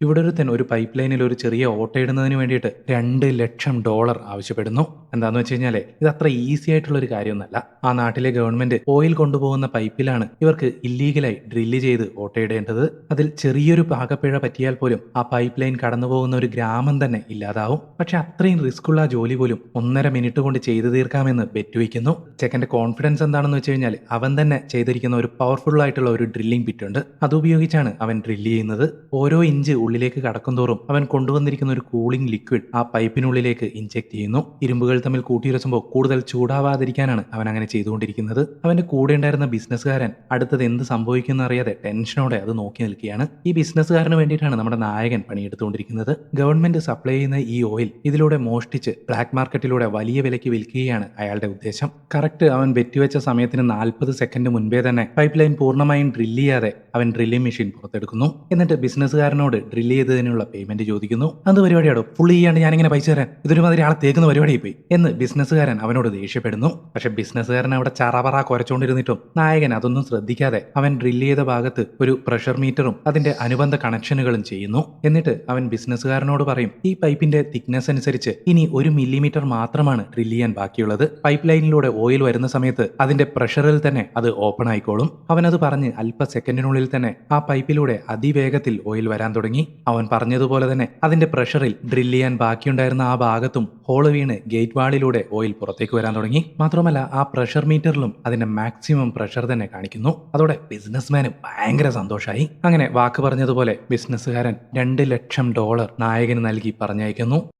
ഇവിടെ ഒരുത്തൻ ഒരു പൈപ്പ് ലൈനിൽ ഒരു ചെറിയ ഓട്ടയിടുന്നതിന് വേണ്ടിയിട്ട് രണ്ട് ലക്ഷം ഡോളർ ആവശ്യപ്പെടുന്നു. എന്താന്ന് വെച്ച് കഴിഞ്ഞാൽ ഇത് അത്ര ഈസി ആയിട്ടുള്ള ഒരു കാര്യമൊന്നുമല്ല ആ നാട്ടിലെ ഗവൺമെന്റ് ഓയിൽ കൊണ്ടുപോകുന്ന പൈപ്പിലാണ് ഇവർക്ക് ഇല്ലീഗലായി ഡ്രില്ല് ചെയ്ത് ഓട്ടയിടേണ്ടത് അതിൽ ചെറിയൊരു പാകപ്പിഴ പറ്റിയാൽ പോലും ആ പൈപ്പ് ലൈൻ കടന്നുപോകുന്ന ഒരു ഗ്രാമം തന്നെ ഇല്ലാതാവും. പക്ഷെ അത്രയും റിസ്ക് ഉള്ള ജോലി പോലും ഒന്നര മിനിറ്റ് കൊണ്ട് ചെയ്തു തീർക്കാമെന്ന് ബെറ്റുവയ്ക്കുന്നു ചെക്കന്റെ കോൺഫിഡൻസ് എന്താണെന്ന് വെച്ച് കഴിഞ്ഞാൽ അവൻ തന്നെ ചെയ്തിരിക്കുന്ന ഒരു പവർഫുൾ ആയിട്ടുള്ള ഒരു ഡ്രില്ലിംഗ് ബിറ്റ് ഉണ്ട്. അതുപയോഗിച്ചാണ് അവൻ ഡ്രില്ല് ചെയ്യുന്നത്. ഓരോ ഇഞ്ച് ഉള്ളിലേക്ക് കടക്കുന്തോറും അവൻ കൊണ്ടുവന്നിരിക്കുന്ന ഒരു കൂളിംഗ് ലിക്വിഡ് ആ പൈപ്പിനുള്ളിലേക്ക് ഇഞ്ചെക്ട് ചെയ്യുന്നു. ഇരുമ്പുകൾ തമ്മിൽ കൂട്ടിയുരച്ചുമ്പോൾ കൂടുതൽ ചൂടാവാതിരിക്കാനാണ് അവൻ അങ്ങനെ ചെയ്തുകൊണ്ടിരിക്കുന്നത്. അവന്റെ കൂടെ ഉണ്ടായിരുന്ന ബിസിനസ്സുകാരൻ അടുത്തത് എന്ത് സംഭവിക്കുമെന്ന് അറിയാതെ ടെൻഷനോടെ അത് നോക്കി നിൽക്കുകയാണ്. ഈ ബിസിനസ്സുകാരന് വേണ്ടിയിട്ടാണ് നമ്മുടെ നായകൻ പണിയെടുത്തുകൊണ്ടിരിക്കുന്നത്. ഗവൺമെന്റ് സപ്ലൈ ചെയ്യുന്ന ഈ ഓയിൽ ഇതിലൂടെ മോഷ്ടിച്ച് ബ്ലാക്ക് മാർക്കറ്റിലൂടെ വലിയ വിലയ്ക്ക് വിൽക്കുകയാണ് അയാളുടെ ഉദ്ദേശം. കറക്റ്റ് അവൻ വെറ്റിവെച്ച സമയത്തിന് നാൽപ്പത് സെക്കൻഡ് മുൻപേ തന്നെ പൈപ്പ് ലൈൻ പൂർണമായും ഡ്രില്ല് ചെയ്യാതെ അവൻ ഡ്രില്ലിംഗ് മെഷീൻ പുറത്തെടുക്കുന്നു. എന്നിട്ട് ബിസിനസ്സുകാരനോട് ഡ്രില്ല് ചെയ്തതിനുള്ള പേയ്മെന്റ് ചോദിക്കുന്നു. അത് പരിപാടിയാടോ പുള്ളി ചെയ്യാണ്ട് ഞാനിങ്ങനെ പൈസ തരാൻ ഇതൊരു മാതിരി ആളെ തേക്കുന്ന പരിപാടിയായി പോയി എന്ന് ബിസിനസ്സുകാരൻ അവനോട് ദേഷ്യപ്പെടുന്നു. പക്ഷെ ബിസിനസ്സുകാരൻ അവിടെ ചറപറ കുരച്ചുകൊണ്ടിരുന്നിട്ടും നായകൻ അതൊന്നും ശ്രദ്ധിക്കാതെ അവൻ ഡ്രില്ല് ചെയ്ത ഭാഗത്ത് ഒരു പ്രഷർ മീറ്ററും അതിന്റെ അനുബന്ധ കണക്ഷനുകളും ചെയ്യുന്നു. എന്നിട്ട് അവൻ ബിസിനസ്സുകാരനോട് പറയും ഈ പൈപ്പിന്റെ തിക്നെസ് അനുസരിച്ച് ഇനി ഒരു മില്ലിമീറ്റർ മാത്രമാണ് ഡ്രില്ല് ചെയ്യാൻ ബാക്കിയുള്ളത്. പൈപ്പ് ലൈനിലൂടെ ഓയിൽ വരുന്ന സമയത്ത് അതിന്റെ പ്രഷറിൽ തന്നെ അത് ഓപ്പൺ ആയിക്കോളും. അവൻ അത് പറഞ്ഞ് അല്പ സെക്കൻഡിനുള്ളിൽ തന്നെ ആ പൈപ്പിലൂടെ അതിവേഗത്തിൽ ഓയിൽ വരാൻ തുടങ്ങി. അവൻ പറഞ്ഞതുപോലെ തന്നെ അതിന്റെ പ്രഷറിൽ ഡ്രിൽ ചെയ്യാൻ ബാക്കിയുണ്ടായിരുന്ന ആ ഭാഗത്തും ഹോൾ വീണ് ഗേറ്റ് വാളിലൂടെ ഓയിൽ പുറത്തേക്ക് വരാൻ തുടങ്ങി. മാത്രമല്ല ആ പ്രഷർ മീറ്ററിലും അതിന്റെ മാക്സിമം പ്രഷർ തന്നെ കാണിക്കുന്നു. അതോടെ ബിസിനസ്മാന് ഭയങ്കര സന്തോഷമായി അങ്ങനെ വാക്ക് പറഞ്ഞതുപോലെ ബിസിനസ്സുകാരൻ രണ്ട് ലക്ഷം ഡോളർ നായകന് നൽകി പറഞ്ഞയക്കുന്നു.